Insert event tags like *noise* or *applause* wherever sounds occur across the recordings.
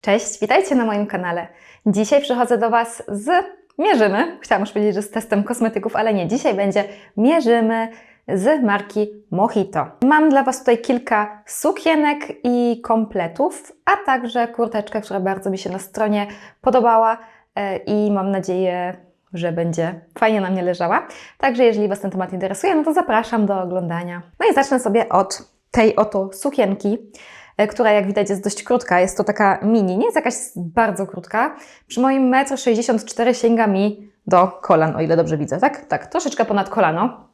Cześć, witajcie na moim kanale. Dzisiaj przychodzę do Was z mierzymy. Chciałam już powiedzieć, że z testem kosmetyków, ale nie. Dzisiaj będzie mierzymy z marki Mojito. Mam dla Was tutaj kilka sukienek i kompletów, a także kurteczkę, która bardzo mi się na stronie podobała e, i mam nadzieję, że będzie fajnie na mnie leżała. Także jeżeli Was ten temat interesuje, no to zapraszam do oglądania. No i zacznę sobie od tej oto sukienki która jak widać jest dość krótka. Jest to taka mini, nie jest jakaś bardzo krótka. Przy moim 1,64 m sięga mi do kolan, o ile dobrze widzę, tak? Tak, troszeczkę ponad kolano.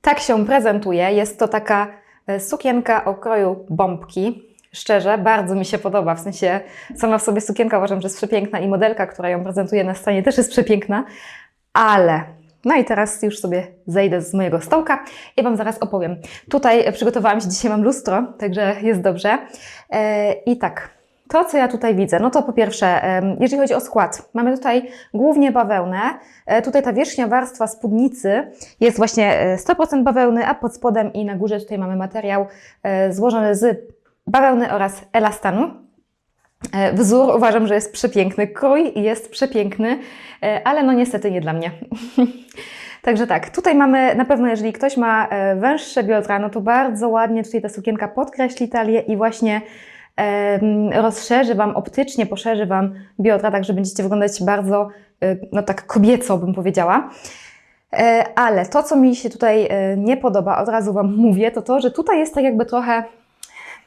Tak się prezentuje. Jest to taka e, sukienka o kroju bombki. Szczerze, bardzo mi się podoba. W sensie sama w sobie sukienka uważam, że jest przepiękna i modelka, która ją prezentuje na scenie też jest przepiękna, ale no i teraz już sobie zejdę z mojego stołka i Wam zaraz opowiem. Tutaj przygotowałam się, dzisiaj mam lustro, także jest dobrze. E, I tak, to co ja tutaj widzę, no to po pierwsze, jeżeli chodzi o skład, mamy tutaj głównie bawełnę. E, Tutaj ta wierzchnia warstwa spódnicy jest właśnie e, 100% bawełny, a pod spodem i na górze tutaj mamy materiał e, złożony z bawełny oraz elastanu. E, Wzór uważam, że jest przepiękny, krój jest przepiękny, e, ale no niestety nie dla mnie. *laughs* Także tak, tutaj mamy na pewno, jeżeli ktoś ma e, węższe biodra, no to bardzo ładnie tutaj ta sukienka podkreśli talię i właśnie rozszerzy Wam optycznie, poszerzy Wam biodra, tak że będziecie wyglądać bardzo, no tak kobieco bym powiedziała. Ale to, co mi się tutaj nie podoba, od razu Wam mówię, to to, że tutaj jest tak jakby trochę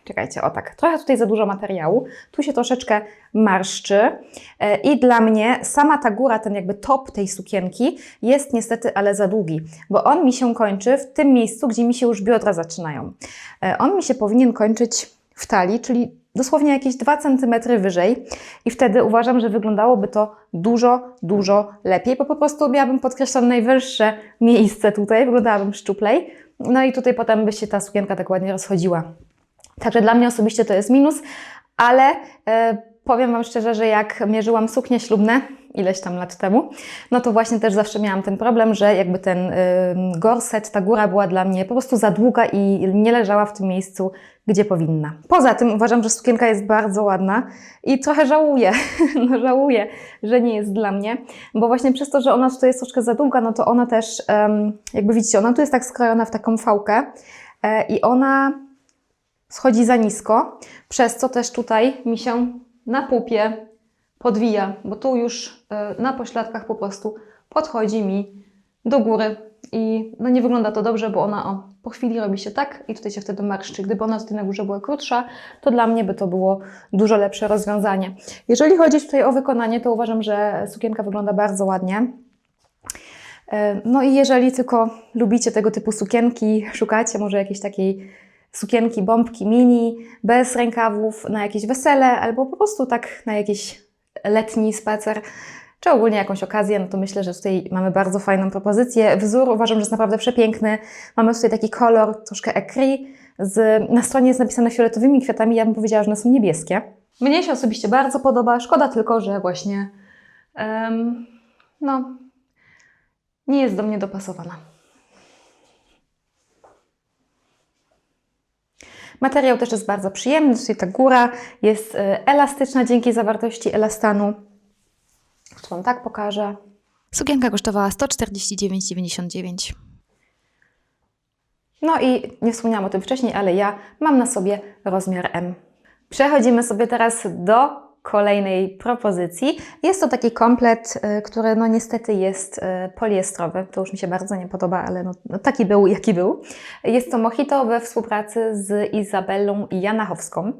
Czekajcie, o tak, trochę tutaj za dużo materiału, tu się troszeczkę marszczy. E, i dla mnie sama ta góra, ten jakby top tej sukienki jest niestety ale za długi, bo on mi się kończy w tym miejscu, gdzie mi się już biodra zaczynają. E, On mi się powinien kończyć w talii, czyli dosłownie jakieś 2 cm wyżej. I wtedy uważam, że wyglądałoby to dużo, dużo lepiej, bo po prostu miałabym podkreślone najwyższe miejsce tutaj, wyglądałabym szczuplej, no i tutaj potem by się ta sukienka tak ładnie rozchodziła. Także dla mnie osobiście to jest minus, ale e, powiem Wam szczerze, że jak mierzyłam suknie ślubne ileś tam lat temu, no to właśnie też zawsze miałam ten problem, że jakby ten y, gorset, ta góra była dla mnie po prostu za długa i nie leżała w tym miejscu, gdzie powinna. Poza tym uważam, że sukienka jest bardzo ładna i trochę żałuję, *laughs* no żałuję, że nie jest dla mnie, bo właśnie przez to, że ona tutaj jest troszkę za długa, no to ona też, jakby widzicie, ona tu jest tak skrojona w taką fałkę e, i ona schodzi za nisko, przez co też tutaj mi się na pupie podwija, bo tu już e, na pośladkach po prostu podchodzi mi do góry i no nie wygląda to dobrze, bo ona o, po chwili robi się tak i tutaj się wtedy marszczy. Gdyby ona tutaj na górze była krótsza, to dla mnie by to było dużo lepsze rozwiązanie. Jeżeli chodzi tutaj o wykonanie, to uważam, że sukienka wygląda bardzo ładnie. E, No i jeżeli tylko lubicie tego typu sukienki, szukacie może jakiejś takiej sukienki, bombki mini, bez rękawów na jakieś wesele albo po prostu tak na jakiś letni spacer, czy ogólnie jakąś okazję, no to myślę, że tutaj mamy bardzo fajną propozycję. Wzór uważam, że jest naprawdę przepiękny. Mamy tutaj taki kolor troszkę ecru. Z, na stronie jest napisane fioletowymi kwiatami, ja bym powiedziała, że one są niebieskie. Mnie się osobiście bardzo podoba, szkoda tylko, że właśnie em, no, nie jest do mnie dopasowana. Materiał też jest bardzo przyjemny. Tutaj ta góra jest e, elastyczna dzięki zawartości elastanu. Jeszcze Wam tak pokażę. Sukienka kosztowała 149,99. No i nie wspomniałam o tym wcześniej, ale ja mam na sobie rozmiar M. Przechodzimy sobie teraz do kolejnej propozycji. Jest to taki komplet, y, który no niestety jest y, poliestrowy. To już mi się bardzo nie podoba, ale no, no taki był, jaki był. Jest to Mojito we współpracy z Izabellą Janachowską.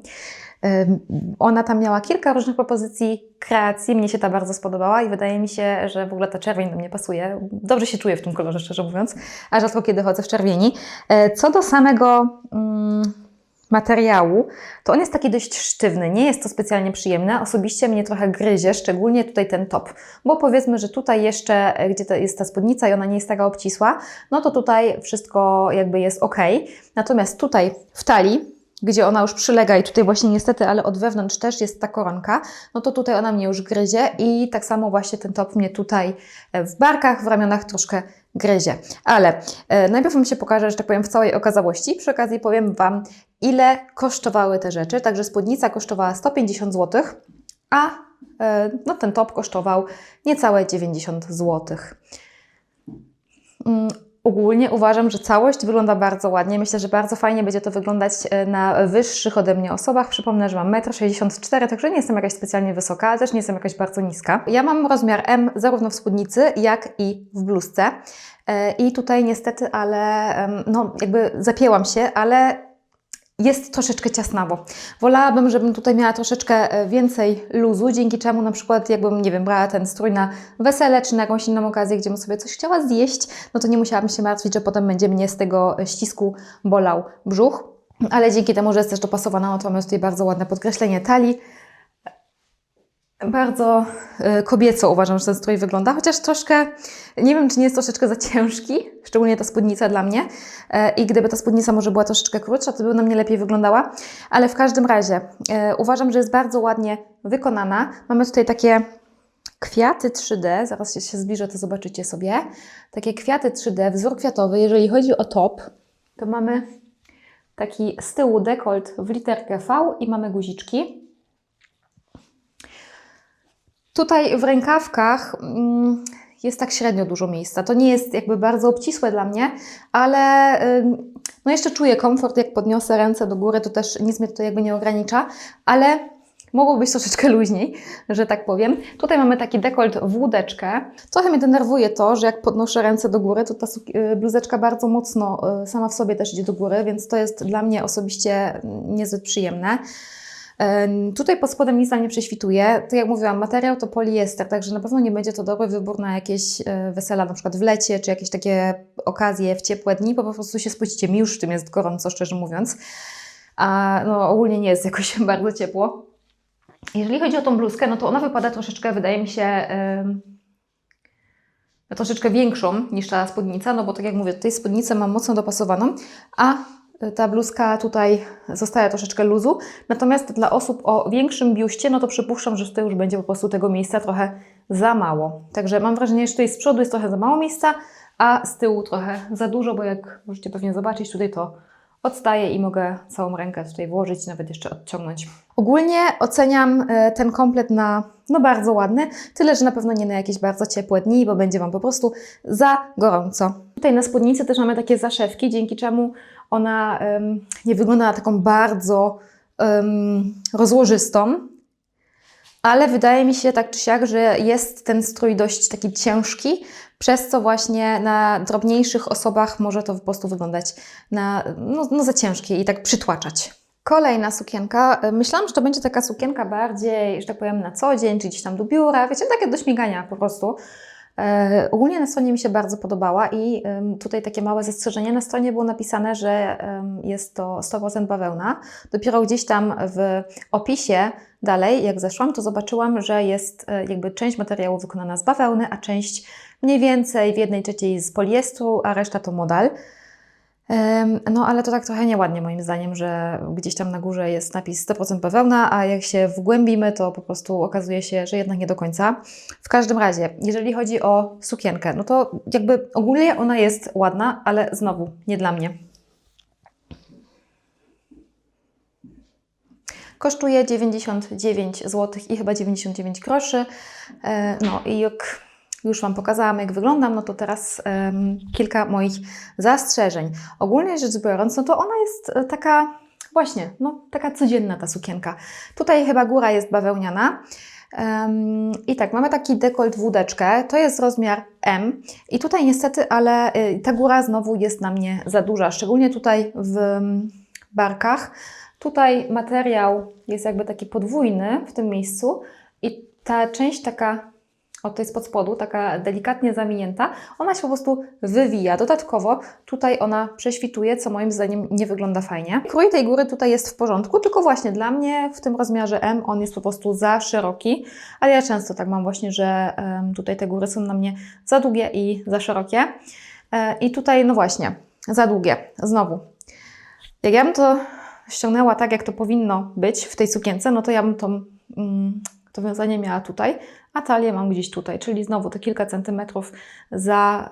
Ona tam miała kilka różnych propozycji kreacji. Mnie się ta bardzo spodobała i wydaje mi się, że w ogóle ta czerwień do mnie pasuje. Dobrze się czuję w tym kolorze, szczerze mówiąc, a rzadko kiedy chodzę w czerwieni. E, Co do samego mm, materiału, to on jest taki dość sztywny. Nie jest to specjalnie przyjemne. Osobiście mnie trochę gryzie, szczególnie tutaj ten top, bo powiedzmy, że tutaj jeszcze, e, gdzie to jest ta spódnica i ona nie jest taka obcisła, no to tutaj wszystko jakby jest ok. Natomiast tutaj w talii gdzie ona już przylega i tutaj właśnie niestety, ale od wewnątrz też jest ta koronka, no to tutaj ona mnie już gryzie i tak samo właśnie ten top mnie tutaj e, w barkach, w ramionach troszkę gryzie. Ale e, najpierw Wam się pokażę, że tak powiem, w całej okazałości. Przy okazji powiem Wam, ile kosztowały te rzeczy. Także spódnica kosztowała 150 zł, a e, no, ten top kosztował niecałe 90 zł. Mm, Ogólnie uważam, że całość wygląda bardzo ładnie. Myślę, że bardzo fajnie będzie to wyglądać e, na wyższych ode mnie osobach. Przypomnę, że mam 1,64 m, także nie jestem jakaś specjalnie wysoka, ale też nie jestem jakaś bardzo niska. Ja mam rozmiar M zarówno w spódnicy, jak i w bluzce. E, I tutaj niestety, ale no jakby zapięłam się, ale jest troszeczkę ciasnawo. Wolałabym, żebym tutaj miała troszeczkę e, więcej luzu, dzięki czemu na przykład jakbym, nie wiem, brała ten strój na wesele czy na jakąś inną okazję, gdzie bym sobie coś chciała zjeść, no to nie musiałabym się martwić, że potem będzie mnie z tego e, ścisku bolał brzuch. Ale dzięki temu, że jest też dopasowana, no to mamy tutaj bardzo ładne podkreślenie talii. Bardzo e, kobieco uważam, że ten strój wygląda, chociaż troszkę, nie wiem, czy nie jest troszeczkę za ciężki, szczególnie ta spódnica dla mnie. E, I gdyby ta spódnica może była troszeczkę krótsza, to by na mnie lepiej wyglądała. Ale w każdym razie e, uważam, że jest bardzo ładnie wykonana. Mamy tutaj takie kwiaty 3D, zaraz się, się zbliżę, to zobaczycie sobie. Takie kwiaty 3D, wzór kwiatowy. Jeżeli chodzi o top, to mamy taki z tyłu dekolt w literkę V i mamy guziczki. Tutaj w rękawkach mm, jest tak średnio dużo miejsca. To nie jest jakby bardzo obcisłe dla mnie, ale no jeszcze czuję komfort, jak podniosę ręce do góry, to też nic mnie tutaj jakby nie ogranicza, ale mogło być troszeczkę *laughs* luźniej, że tak powiem. Tutaj mamy taki dekolt w łódeczkę. Trochę mnie denerwuje to, że jak podnoszę ręce do góry, to ta y, bluzeczka bardzo mocno y, sama w sobie też idzie do góry, więc to jest dla mnie osobiście niezbyt przyjemne. Tutaj pod spodem nic nam nie prześwituje. Tak jak mówiłam, materiał to poliester, także na pewno nie będzie to dobry wybór na jakieś e, wesela, na przykład w lecie, czy jakieś takie okazje w ciepłe dni, po prostu się spuścicie. Mi już w tym jest gorąco, szczerze mówiąc. A no, ogólnie nie jest *laughs* jakoś bardzo ciepło. Jeżeli chodzi o tą bluzkę, no to ona wypada troszeczkę, wydaje mi się, no troszeczkę większą niż ta spódnica, no bo tak jak mówię, tutaj spódnicę mam mocno dopasowaną, a ta bluzka tutaj zostaje troszeczkę luzu. Natomiast dla osób o większym biuście, no to przypuszczam, że tutaj już będzie po prostu tego miejsca trochę za mało. Także mam wrażenie, że tutaj z przodu jest trochę za mało miejsca, a z tyłu trochę za dużo, bo jak możecie pewnie zobaczyć, tutaj to odstaje i mogę całą rękę tutaj włożyć, nawet jeszcze odciągnąć. Ogólnie oceniam e, ten komplet na no bardzo ładny, tyle że na pewno nie na jakieś bardzo ciepłe dni, bo będzie Wam po prostu za gorąco. Tutaj na spódnicy też mamy takie zaszewki, dzięki czemu ona em, nie wygląda na taką bardzo em, rozłożystą, ale wydaje mi się tak czy siak, że jest ten strój dość taki ciężki, przez co właśnie na drobniejszych osobach może to po prostu wyglądać na, no, no za ciężkie i tak przytłaczać. Kolejna sukienka. Myślałam, że to będzie taka sukienka bardziej, że tak powiem, na co dzień, czy gdzieś tam do biura, wiecie, takie do śmigania po prostu. E, ogólnie na stronie mi się bardzo podobała i tutaj takie małe zastrzeżenie. Na stronie było napisane, że jest to 100% bawełna. Dopiero gdzieś tam w opisie dalej, jak zeszłam, to zobaczyłam, że jest e, jakby część materiału wykonana z bawełny, a część mniej więcej w jednej trzeciej z poliestru, a reszta to modal. No, ale to tak trochę nieładnie moim zdaniem, że gdzieś tam na górze jest napis 100% bawełna, a jak się wgłębimy, to po prostu okazuje się, że jednak nie do końca. W każdym razie, jeżeli chodzi o sukienkę, no to jakby ogólnie ona jest ładna, ale znowu nie dla mnie. Kosztuje 99 zł i chyba 99 groszy. E, No i jak już Wam pokazałam, jak wyglądam, no to teraz em, kilka moich zastrzeżeń. Ogólnie rzecz biorąc, no to ona jest e, taka właśnie, no taka codzienna ta sukienka. Tutaj chyba góra jest bawełniana. Em, I tak, mamy taki dekolt wódeczkę, to jest rozmiar M i tutaj niestety, ale y, ta góra znowu jest na mnie za duża, szczególnie tutaj w barkach. Tutaj materiał jest jakby taki podwójny w tym miejscu i ta część taka od tej spod spodu, taka delikatnie zawinięta, ona się po prostu wywija. Dodatkowo tutaj ona prześwituje, co moim zdaniem nie wygląda fajnie. Krój tej góry tutaj jest w porządku, tylko właśnie dla mnie w tym rozmiarze M on jest po prostu za szeroki, ale ja często tak mam właśnie, że tutaj te góry są na mnie za długie i za szerokie. E, I tutaj, no właśnie, za długie. Znowu. Jak ja bym to ściągnęła tak, jak to powinno być w tej sukience, no to ja bym tą, mm, to wiązanie miała tutaj, a talię mam gdzieś tutaj, czyli znowu te kilka centymetrów za,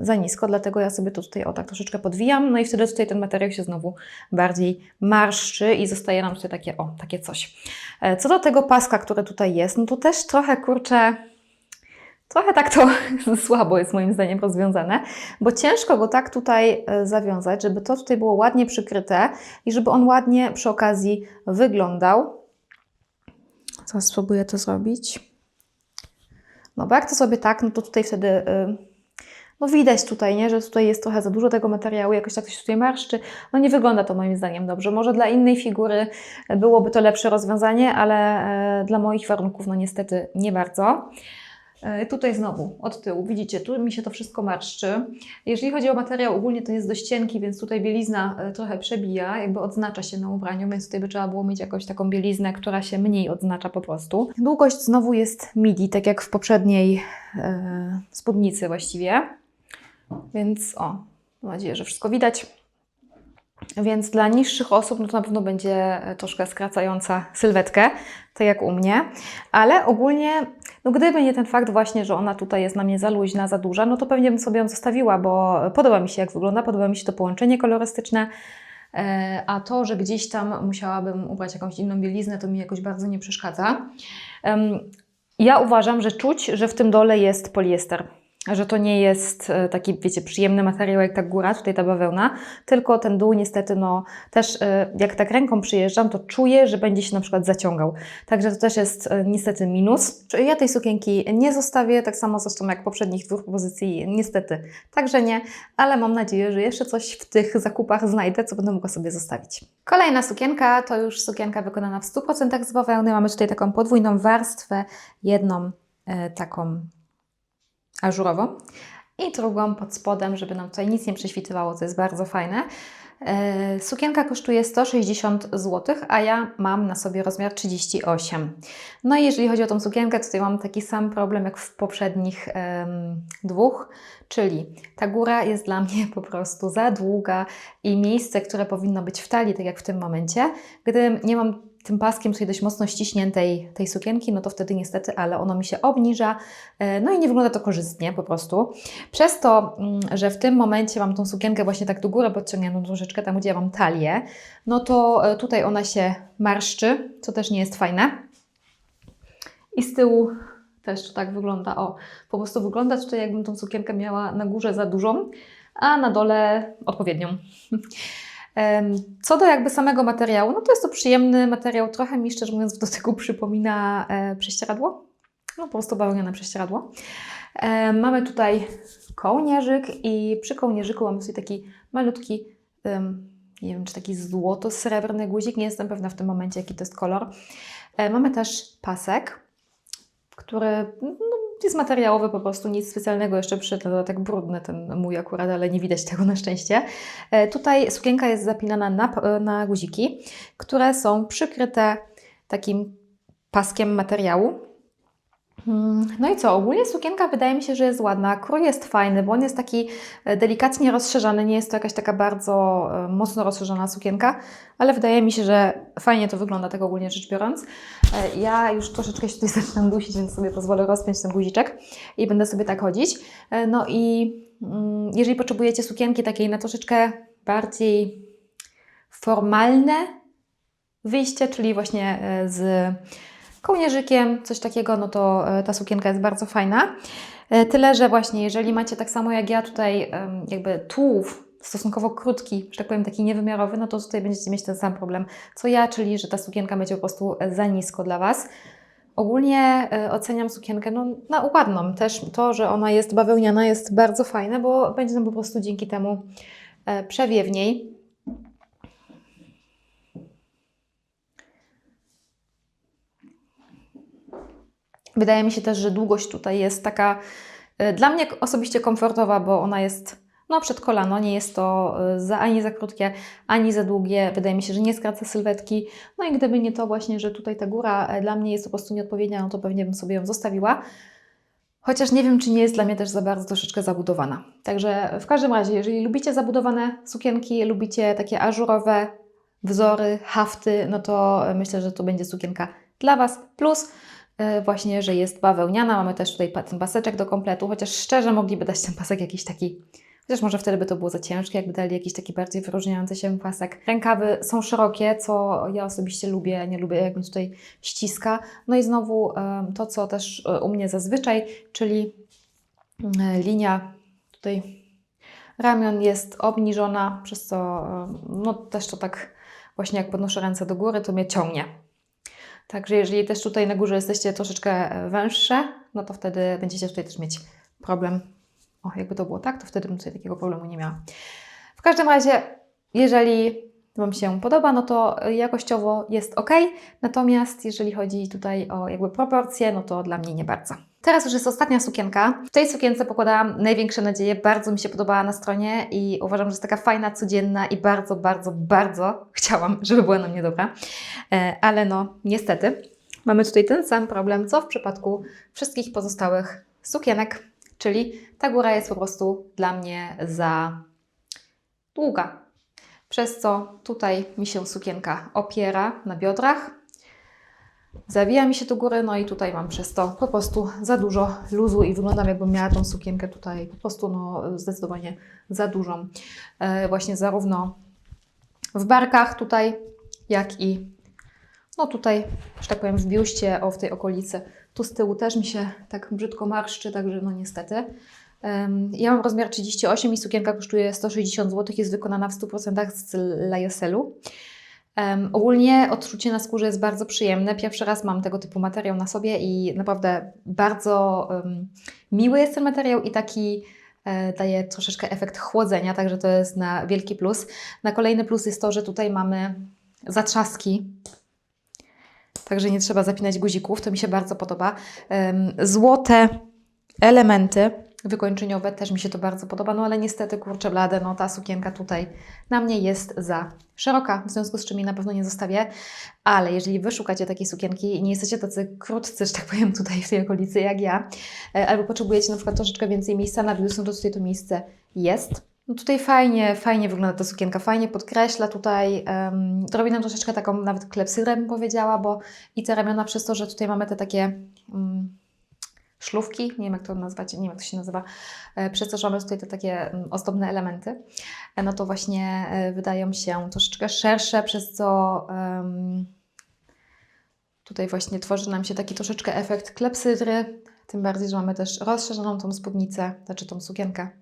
za nisko, dlatego ja sobie to tutaj o tak troszeczkę podwijam, no i wtedy tutaj ten materiał się znowu bardziej marszczy i zostaje nam tutaj takie, o, takie coś. E, Co do tego paska, który tutaj jest, no to też trochę, kurczę, trochę tak to *laughs* słabo jest moim zdaniem rozwiązane, bo ciężko go tak tutaj e, zawiązać, żeby to tutaj było ładnie przykryte i żeby on ładnie przy okazji wyglądał. Zaraz spróbuję to zrobić. No bo jak to sobie tak, no to tutaj wtedy, y, no widać tutaj, nie, że tutaj jest trochę za dużo tego materiału, jakoś tak się tutaj marszczy. No nie wygląda to moim zdaniem dobrze. Może dla innej figury byłoby to lepsze rozwiązanie, ale e, dla moich warunków, no niestety nie bardzo. E, Tutaj znowu od tyłu, widzicie, tu mi się to wszystko marszczy. Jeżeli chodzi o materiał, ogólnie to jest dość cienki, więc tutaj bielizna e, trochę przebija, jakby odznacza się na ubraniu, więc tutaj by trzeba było mieć jakąś taką bieliznę, która się mniej odznacza po prostu. Długość znowu jest midi, tak jak w poprzedniej e, spódnicy właściwie. Więc o, mam nadzieję, że wszystko widać. Więc dla niższych osób no to na pewno będzie e, troszkę skracająca sylwetkę, tak jak u mnie. Ale ogólnie, no gdyby nie ten fakt właśnie, że ona tutaj jest na mnie za luźna, za duża, no to pewnie bym sobie ją zostawiła, bo podoba mi się jak wygląda, podoba mi się to połączenie kolorystyczne. E, A to, że gdzieś tam musiałabym ubrać jakąś inną bieliznę, to mi jakoś bardzo nie przeszkadza. Ja uważam, że czuć, że w tym dole jest poliester. Że to nie jest e, taki, wiecie, przyjemny materiał jak ta góra, tutaj ta bawełna, tylko ten dół niestety, no też e, jak tak ręką przyjeżdżam, to czuję, że będzie się na przykład zaciągał. Także to też jest e, niestety minus. Ja tej sukienki nie zostawię, tak samo zresztą jak poprzednich dwóch pozycji, niestety także nie, ale mam nadzieję, że jeszcze coś w tych zakupach znajdę, co będę mogła sobie zostawić. Kolejna sukienka to już sukienka wykonana w 100% z bawełny. Mamy tutaj taką podwójną warstwę, jedną taką ażurową i drugą pod spodem, żeby nam tutaj nic nie prześwitywało, co jest bardzo fajne. E, Sukienka kosztuje 160 zł, a ja mam na sobie rozmiar 38. No i jeżeli chodzi o tą sukienkę, tutaj mam taki sam problem jak w poprzednich dwóch, czyli ta góra jest dla mnie po prostu za długa i miejsce, które powinno być w talii, tak jak w tym momencie, gdy nie mam tym paskiem tutaj dość mocno ściśniętej tej sukienki, no to wtedy niestety, ale ono mi się obniża, e, no i nie wygląda to korzystnie po prostu. Przez to, mm, że w tym momencie mam tą sukienkę właśnie tak do góry podciągniętą troszeczkę, tam gdzie ja mam talię, no to e, tutaj ona się marszczy, co też nie jest fajne. I z tyłu też to tak wygląda, o, po prostu wygląda tutaj jakbym tą sukienkę miała na górze za dużą, a na dole odpowiednią. *laughs* Co do jakby samego materiału, no to jest to przyjemny materiał, trochę mi szczerze mówiąc w dotyku przypomina e, prześcieradło, no po prostu bawełniane prześcieradło. Mamy tutaj kołnierzyk i przy kołnierzyku mamy tutaj taki malutki, nie wiem czy taki złoto-srebrny guzik, nie jestem pewna w tym momencie jaki to jest kolor. E, mamy też pasek, który jest materiałowy po prostu, nic specjalnego, jeszcze przyszedł na dodatek brudny ten mój akurat, ale nie widać tego na szczęście. E, Tutaj sukienka jest zapinana na, p- na guziki, które są przykryte takim paskiem materiału. Mm, No i co, ogólnie sukienka wydaje mi się, że jest ładna. Krój jest fajny, bo on jest taki e, delikatnie rozszerzany, nie jest to jakaś taka bardzo e, mocno rozszerzona sukienka, ale wydaje mi się, że fajnie to wygląda, tak ogólnie rzecz biorąc. E, Ja już troszeczkę się tutaj *laughs* zaczynam dusić, więc sobie pozwolę rozpiąć ten guziczek i będę sobie tak chodzić. No i mm, jeżeli potrzebujecie sukienki takiej na troszeczkę bardziej formalne wyjście, czyli właśnie z kołnierzykiem, coś takiego, no to e, ta sukienka jest bardzo fajna. E, Tyle, że właśnie jeżeli macie tak samo jak ja tutaj jakby tułów stosunkowo krótki, że tak powiem taki niewymiarowy, no to tutaj będziecie mieć ten sam problem co ja, czyli że ta sukienka będzie po prostu za nisko dla Was. Ogólnie e, oceniam sukienkę no, na ładną. Też to, że ona jest bawełniana jest bardzo fajne, bo będzie nam po prostu dzięki temu przewiewniej. Wydaje mi się też, że długość tutaj jest taka e, dla mnie osobiście komfortowa, bo ona jest no, przed kolano, nie jest to e, za, ani za krótkie, ani za długie. Wydaje mi się, że nie skraca sylwetki. No i gdyby nie to właśnie, że tutaj ta góra e, dla mnie jest po prostu nieodpowiednia, no to pewnie bym sobie ją zostawiła. Chociaż nie wiem, czy nie jest dla mnie też za bardzo troszeczkę zabudowana. Także w każdym razie, jeżeli lubicie zabudowane sukienki, lubicie takie ażurowe wzory, hafty, no to myślę, że to będzie sukienka dla Was. Plus właśnie, że jest bawełniana. Mamy też tutaj ten paseczek do kompletu, chociaż szczerze mogliby dać ten pasek jakiś taki, chociaż może wtedy by to było za ciężkie, jakby dali jakiś taki bardziej wyróżniający się pasek. Rękawy są szerokie, co ja osobiście lubię, nie lubię jak mi tutaj ściska. No i znowu em, to, co też e, u mnie zazwyczaj, czyli e, linia tutaj ramion jest obniżona, przez co e, no też to tak właśnie jak podnoszę ręce do góry, to mnie ciągnie. Także jeżeli też tutaj na górze jesteście troszeczkę e, węższe, no to wtedy będziecie tutaj też mieć problem. O, jakby to było tak, to wtedy bym tutaj takiego problemu nie miała. W każdym razie, jeżeli Wam się podoba, no to jakościowo jest ok, natomiast jeżeli chodzi tutaj o jakby proporcje, no to dla mnie nie bardzo. Teraz już jest ostatnia sukienka. W tej sukience pokładałam największe nadzieje, bardzo mi się podobała na stronie i uważam, że jest taka fajna, codzienna i bardzo, bardzo, bardzo chciałam, żeby była na mnie dobra. E, Ale no, niestety, mamy tutaj ten sam problem, co w przypadku wszystkich pozostałych sukienek, czyli ta góra jest po prostu dla mnie za długa. Przez co tutaj mi się sukienka opiera na biodrach, zawija mi się do góry, no i tutaj mam przez to po prostu za dużo luzu i wyglądam jakbym miała tą sukienkę tutaj po prostu no, zdecydowanie za dużą. E, właśnie zarówno w barkach tutaj, jak i no tutaj, że tak powiem, w biuście, o w tej okolicy. Tu z tyłu też mi się tak brzydko marszczy, także no niestety. Ja mam rozmiar 38 i sukienka kosztuje 160 zł, jest wykonana w 100% z Lyocelu. Um, ogólnie odczucie na skórze jest bardzo przyjemne. Pierwszy raz mam tego typu materiał na sobie i naprawdę bardzo em, miły jest ten materiał i taki e, daje troszeczkę efekt chłodzenia, także to jest na wielki plus. Na kolejny plus jest to, że tutaj mamy zatrzaski, także nie trzeba zapinać guzików, to mi się bardzo podoba. Em, Złote elementy wykończeniowe też mi się to bardzo podoba, no ale niestety, kurczę blade, no ta sukienka tutaj na mnie jest za szeroka, w związku z czym jej na pewno nie zostawię, ale jeżeli Wy szukacie takiej sukienki i nie jesteście tacy krótcy, że tak powiem, tutaj w tej okolicy jak ja, e, albo potrzebujecie na przykład troszeczkę więcej miejsca na biust, no to tutaj to miejsce jest. No tutaj fajnie, fajnie wygląda ta sukienka, fajnie podkreśla tutaj, um, robi nam troszeczkę taką nawet klepsydrę bym powiedziała, bo i te ramiona przez to, że tutaj mamy te takie um, szlówki, nie wiem jak to nazwać, nie wiem jak to się nazywa, e, przez to, że mamy tutaj te takie mm, ozdobne elementy, e, no to właśnie e, wydają się troszeczkę szersze, przez co em, tutaj właśnie tworzy nam się taki troszeczkę efekt klepsydry, tym bardziej, że mamy też rozszerzoną tą spódnicę, znaczy tą sukienkę.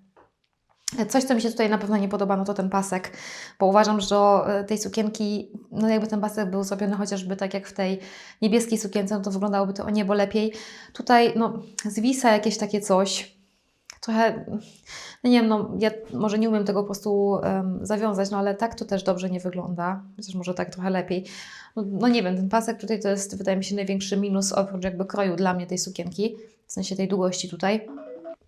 Coś, co mi się tutaj na pewno nie podoba, no to ten pasek, bo uważam, że do e, tej sukienki, no jakby ten pasek był zrobiony chociażby tak jak w tej niebieskiej sukience, no to wyglądałoby to o niebo lepiej. Tutaj, no, zwisa jakieś takie coś, trochę, no nie wiem, no ja może nie umiem tego po prostu em, zawiązać, no ale tak to też dobrze nie wygląda, chociaż może tak trochę lepiej. No, no nie wiem, ten pasek tutaj to jest, wydaje mi się, największy minus oprócz jakby kroju dla mnie tej sukienki, w sensie tej długości tutaj.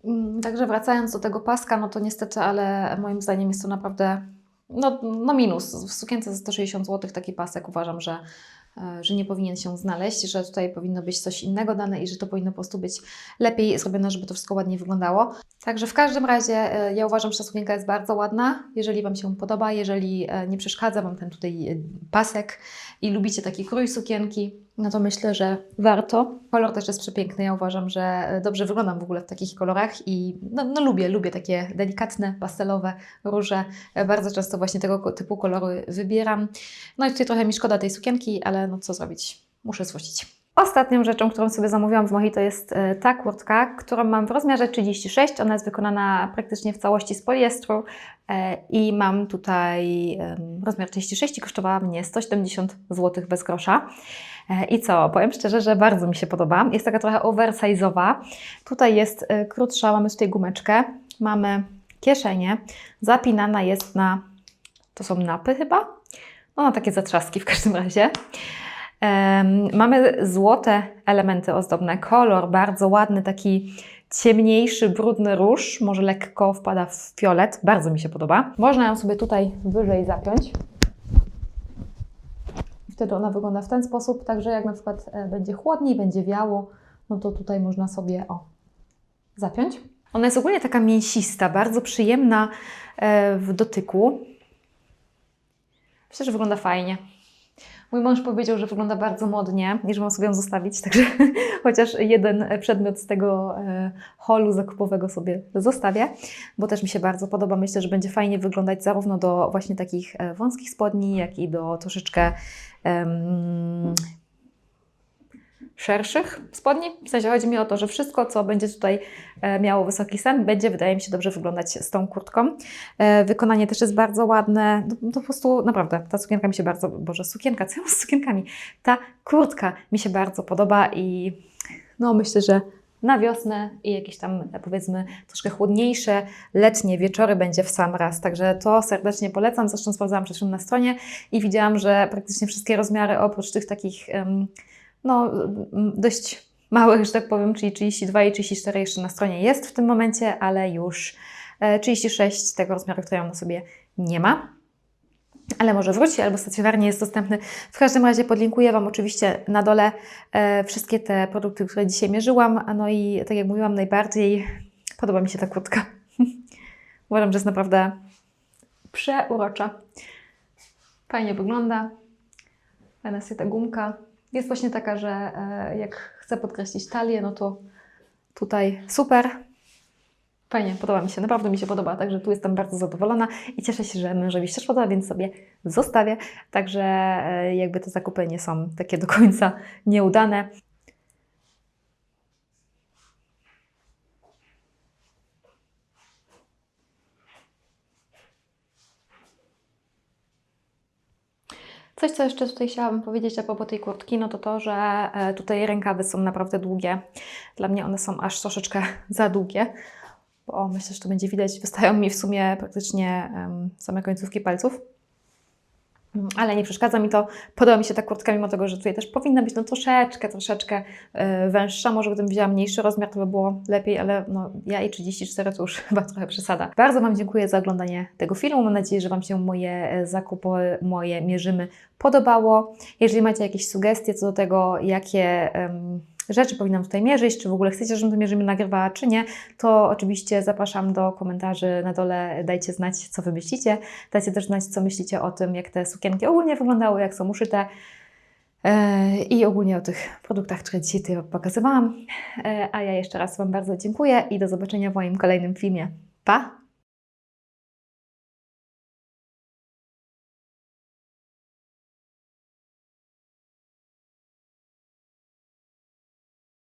Mm, Także wracając do tego paska, no to niestety, ale moim zdaniem jest to naprawdę no, no minus. W sukience za 160 zł taki pasek uważam, że, że nie powinien się znaleźć, że tutaj powinno być coś innego dane i że to powinno po prostu być lepiej zrobione, żeby to wszystko ładnie wyglądało. Także w każdym razie e, ja uważam, że ta sukienka jest bardzo ładna. Jeżeli Wam się podoba, jeżeli e, nie przeszkadza Wam ten tutaj e, pasek i lubicie taki krój sukienki, no to myślę, że warto. Kolor też jest przepiękny. Ja uważam, że e, dobrze wyglądam w ogóle w takich kolorach i no, no lubię, lubię takie delikatne, pastelowe róże. E, Bardzo często właśnie tego typu kolory wybieram. No i tutaj trochę mi szkoda tej sukienki, ale no co zrobić? Muszę złościć. Ostatnią rzeczą, którą sobie zamówiłam w Mojito jest e, ta kurtka, którą mam w rozmiarze 36. Ona jest wykonana praktycznie w całości z poliestru e, i mam tutaj rozmiar 36 i kosztowała mnie 170 zł bez grosza. E, I co? Powiem szczerze, że bardzo mi się podoba. Jest taka trochę oversize'owa. Tutaj jest krótsza, mamy tutaj gumeczkę, mamy kieszenie, zapinana jest na, to są napy chyba? No takie zatrzaski w każdym razie. Mamy złote elementy ozdobne, kolor bardzo ładny, taki ciemniejszy, brudny róż, może lekko wpada w fiolet, bardzo mi się podoba. Można ją sobie tutaj wyżej zapiąć. Wtedy ona wygląda w ten sposób, także jak na przykład e, będzie chłodniej, będzie wiało, no to tutaj można sobie o zapiąć. Ona jest ogólnie taka mięsista, bardzo przyjemna e, w dotyku. Myślę, że wygląda fajnie. Mój mąż powiedział, że wygląda bardzo modnie i że mam sobie ją zostawić, *laughs* także chociaż jeden przedmiot z tego e, holu zakupowego sobie zostawię, bo też mi się bardzo podoba. Myślę, że będzie fajnie wyglądać zarówno do właśnie takich e, wąskich spodni, jak i do troszeczkę em, szerszych spodni. W sensie chodzi mi o to, że wszystko, co będzie tutaj e, miało wysoki sen, będzie, wydaje mi się, dobrze wyglądać z tą kurtką. E, Wykonanie też jest bardzo ładne. No, to po prostu naprawdę ta sukienka mi się bardzo, boże, sukienka, *laughs* co ja z sukienkami? Ta kurtka mi się bardzo podoba i no myślę, że na wiosnę i jakieś tam e, powiedzmy troszkę chłodniejsze, letnie wieczory będzie w sam raz. Także to serdecznie polecam. Zresztą sprawdzałam przed na stronie i widziałam, że praktycznie wszystkie rozmiary oprócz tych takich em, no dość małych, że tak powiem, czyli 32 i 34 jeszcze na stronie jest w tym momencie, ale już e, 36 tego rozmiaru, który mam na sobie nie ma. Ale może wróci albo stacjonarnie jest dostępny. W każdym razie podlinkuję Wam oczywiście na dole e, wszystkie te produkty, które dzisiaj mierzyłam. No i tak jak mówiłam, najbardziej podoba mi się ta kurtka. *laughs* Uważam, że jest naprawdę przeurocza. Fajnie wygląda. Fajna jest ta gumka. Jest właśnie taka, że e, jak chcę podkreślić talię, no to tutaj super. Fajnie, podoba mi się, naprawdę mi się podoba, także tu jestem bardzo zadowolona i cieszę się, że mężowi się też podoba, więc sobie zostawię. Także e, jakby te zakupy nie są takie do końca nieudane. Coś, co jeszcze tutaj chciałabym powiedzieć a propos tej kurtki, no to to, że e, tutaj rękawy są naprawdę długie. Dla mnie one są aż troszeczkę *laughs* za długie, bo myślę, że to będzie widać, wystają mi w sumie praktycznie same końcówki palców. Ale nie przeszkadza mi to. Podoba mi się ta kurtka, mimo tego, że tutaj też powinna być no troszeczkę, troszeczkę e, węższa. Może gdybym wzięła mniejszy rozmiar, to by było lepiej, ale no, ja i 34 to już *laughs* chyba trochę przesada. Bardzo Wam dziękuję za oglądanie tego filmu. Mam nadzieję, że Wam się moje e, zakupy, moje mierzymy podobało. Jeżeli macie jakieś sugestie co do tego, jakie em, rzeczy powinnam tutaj mierzyć, czy w ogóle chcecie, żebym to mierzymy nagrywała, czy nie, to oczywiście zapraszam do komentarzy na dole. Dajcie znać, co Wy myślicie. Dajcie też znać, co myślicie o tym, jak te sukienki ogólnie wyglądały, jak są uszyte. E, I ogólnie o tych produktach, które dzisiaj tutaj pokazywałam. E, A ja jeszcze raz Wam bardzo dziękuję i do zobaczenia w moim kolejnym filmie. Pa!